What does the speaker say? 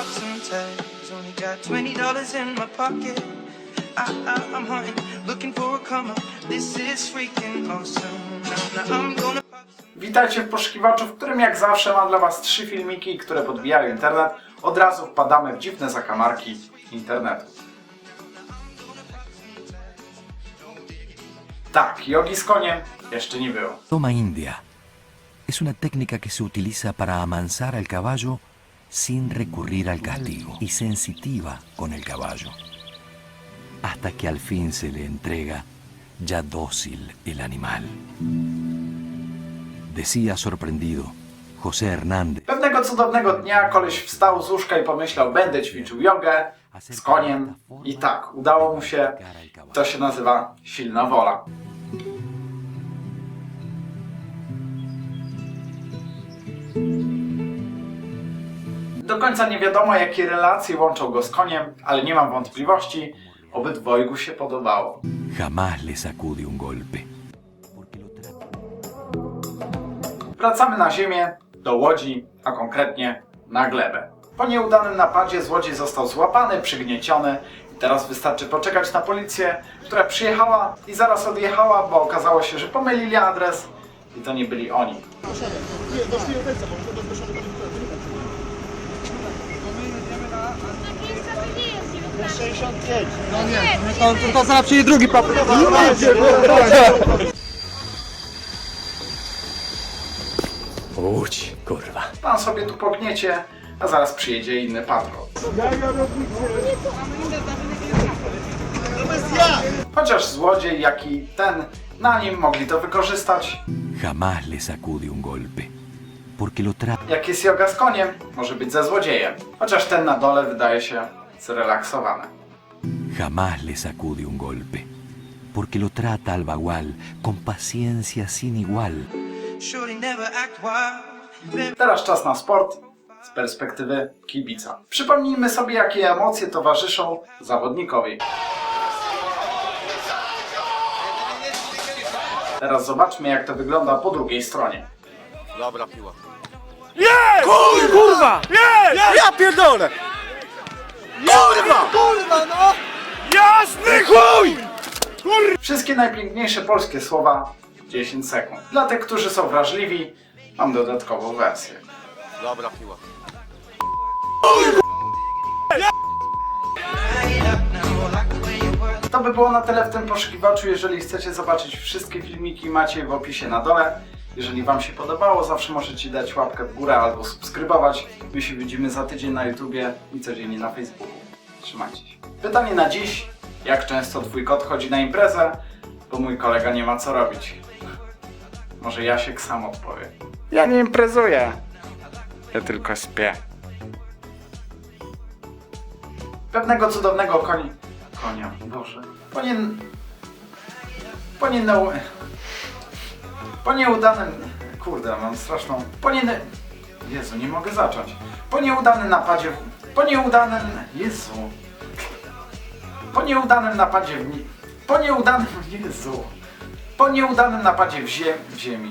pop some tags. Only got twenty dollars in my pocket. I, I, I'm hunting, looking for a come up. This is freaking awesome. Now, now I'm gonna. Witajcie w poszukiwaczu, w którym jak zawsze mam dla Was trzy filmiki, które podbijają internet. Od razu wpadamy w dziwne zakamarki internetu. Tak, jogi z koniem jeszcze nie było. Toma india. Es una técnica que se utiliza para amansar al caballo sin recurrir al castigo y sensitiva con el caballo. Hasta que al fin se le entrega ya dócil el animal. Decía sorprendido José Hernández. Pewnego cudownego dnia koleś wstał z łóżka i pomyślał, będę ćwiczył jogę z koniem. I tak, udało mu się. To się nazywa silna wola. Do końca nie wiadomo, jakie relacje łączą go z koniem, ale nie mam wątpliwości, obydwojgu się podobało. Jamás le sacude un golpe. Wracamy na ziemię, do łodzi, a konkretnie na glebę. Po nieudanym napadzie złodziej został złapany, przygnieciony i teraz wystarczy poczekać na policję, która przyjechała i zaraz odjechała, bo okazało się, że pomylili adres i to nie byli oni. To, to, to zaraz przyjdzie drugi papier. Łódź, kurwa. Pan sobie tu pogniecie, a zaraz przyjedzie inny patrol. Chociaż złodziej, jak i ten na nim mogli to wykorzystać. Jamás le sacude un golpe. Porque lo trata Jak jest joga z koniem, może być ze złodziejem. Chociaż ten na dole wydaje się zrelaksowany. Jamás le sacude un golpe, porque lo trata al bagual con paciencia sin igual. Teraz czas na sport z perspektywy kibica. Przypomnijmy sobie, jakie emocje towarzyszą zawodnikowi. Teraz zobaczmy, jak to wygląda po drugiej stronie. Dobra piła. Kurwa! Ja pierdolę! Kurwa! Kurwa no! Jasny chuj! Wszystkie najpiękniejsze polskie słowa 10 sekund. Dla tych, którzy są wrażliwi, mam dodatkową wersję. Dobra piła. To by było na tyle w tym poszukiwaczu. Jeżeli chcecie zobaczyć wszystkie filmiki, macie je w opisie na dole. Jeżeli Wam się podobało, zawsze możecie dać łapkę w górę albo subskrybować. My się widzimy za tydzień na YouTubie i codziennie na Facebooku. Trzymajcie się. Pytanie na dziś. Jak często Twój kot chodzi na imprezę? Bo mój kolega nie ma co robić. Może Jasiek sam odpowie. Ja nie imprezuję. Ja tylko śpię. Pewnego cudownego konia... Konia, Boże. Po nie... Po nie... Po nieudanym... Kurde, mam straszną... Po nie... Jezu, nie mogę zacząć. Po nieudanym napadzie... Po nieudanym... Jezu. Po nieudanym napadzie w... Po nieudanym... Jezu. Po nieudanym napadzie w, w ziemi.